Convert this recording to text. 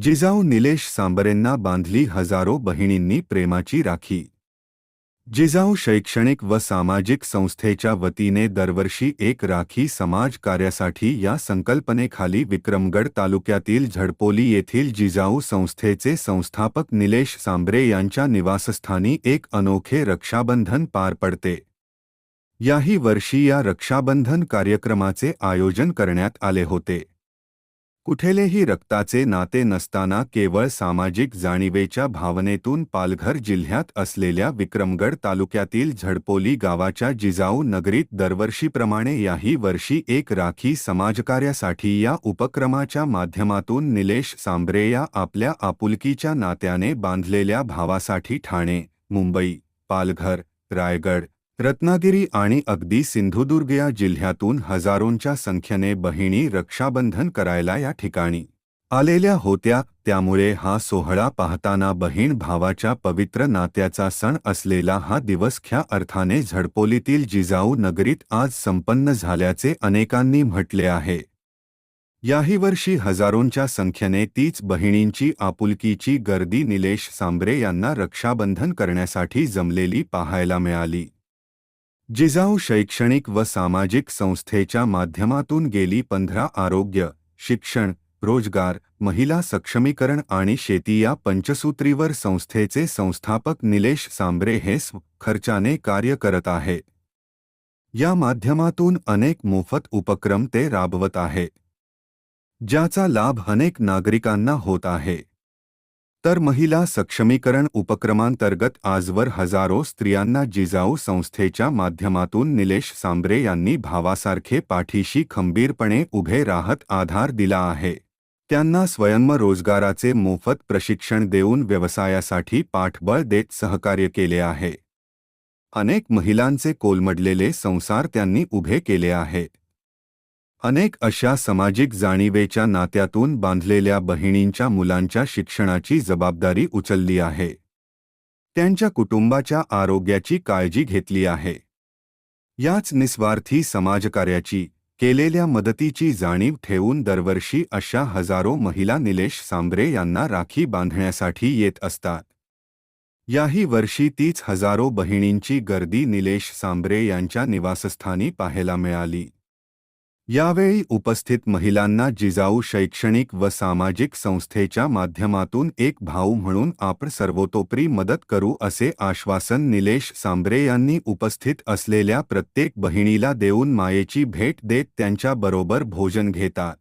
जिजाऊ निलेश सांबरेंना बांधली हजारो बहिणींनी प्रेमाची राखी. जिजाऊ शैक्षणिक व सामाजिक संस्थेच्या वतीने दरवर्षी एक राखी समाज कार्यासाठी या संकल्पनेखाली विक्रमगड तालुक्यातील झडपोली येथील जिजाऊ संस्थेचे संस्थापक निलेश सांबरे यांच्या निवासस्थानी एक अनोखे रक्षाबंधन पार पडते. याही वर्षी या रक्षाबंधन कार्यक्रमाचे आयोजन करण्यात आले होते. कुठेलेही रक्ताचे नाते नसताना केवळ सामाजिक जाणीवेच्या भावनेतून पालघर जिल्ह्यात असलेल्या विक्रमगड तालुक्यातील झडपोली गावाच्या जिजाऊ नगरीत दरवर्षीप्रमाणे याही वर्षी एक राखी समाजकार्यासाठी या उपक्रमाच्या माध्यमातून निलेश सांबरे या आपल्या आपुलकीच्या नात्याने बांधलेल्या भावासाठी ठाणे मुंबई पालघर रायगड रत्नागिरी आणि अगदी सिंधुदुर्ग या जिल्ह्यातून हजारोंच्या संख्येने बहिणी रक्षाबंधन करायला या ठिकाणी आलेल्या होत्या. त्यामुळे हा सोहळा पाहताना बहीण भावाच्या पवित्र नात्याचा सण असलेला हा दिवस ख्या अर्थाने झडपोलीतील जिजाऊ नगरीत आज संपन्न झाल्याचे अनेकांनी म्हटले आहे. याही वर्षी हजारोंच्या संख्येने तीच बहिणींची आपुलकीची गर्दी निलेश सांबरे यांना रक्षाबंधन करण्यासाठी जमलेली पाहायला मिळाली. जिजाऊ शैक्षणिक व सामाजिक संस्थेच्या माध्यमातून गेली पंधरा आरोग्य शिक्षण रोजगार महिला सक्षमीकरण आणि शेती या पंचसूत्रीवर संस्थेचे संस्थापक निलेश सांबरे हे खर्चाने कार्य करत आहे. या माध्यमातून अनेक मोफत उपक्रम ते राबवत आहे ज्याचा लाभ अनेक नागरिकांना होत आहे. तर महिला सक्षमीकरण उपक्रमांतर्गत आजवर हजारो स्त्रियांना जिजाऊ संस्थेच्या माध्यमातून निलेश सांबरे यांनी भावासारखे पाठीशी खंबीरपणे उभे राहत आधार दिला आहे. त्यांना स्वयंरोजगाराचे मोफत प्रशिक्षण देऊन व्यवसायासाठी पाठबळ देत सहकार्य केले आहे. अनेक महिलांचे कोलमडलेले संसार त्यांनी उभे केले आहे. अनेक अशा सामाजिक जाणीवेच्या नात्यातून बांधलेल्या बहिणींच्या मुलांच्या शिक्षणाची जबाबदारी उचलली आहे. त्यांच्या कुटुंबाच्या आरोग्याची काळजी घेतली आहे. याच निस्वार्थी समाजकार्याची केलेल्या मदतीची जाणीव ठेवून दरवर्षी अशा हजारो महिला निलेश सांबरे यांना राखी बांधण्यासाठी येत असतात. याही वर्षी तीच हजारो बहिणींची गर्दी निलेश सांबरे यांच्या निवासस्थानी पाहायला मिळाली. यावेळी उपस्थित महिलांना जिजाऊ शैक्षणिक व सामाजिक संस्थेच्या माध्यमातून एक भाऊ म्हणून आपण सर्वतोपरी मदत करू असे आश्वासन निलेश सांबरे यांनी उपस्थित असलेल्या प्रत्येक बहिणीला देऊन मायेची भेट देत त्यांच्याबरोबर भोजन घेतात.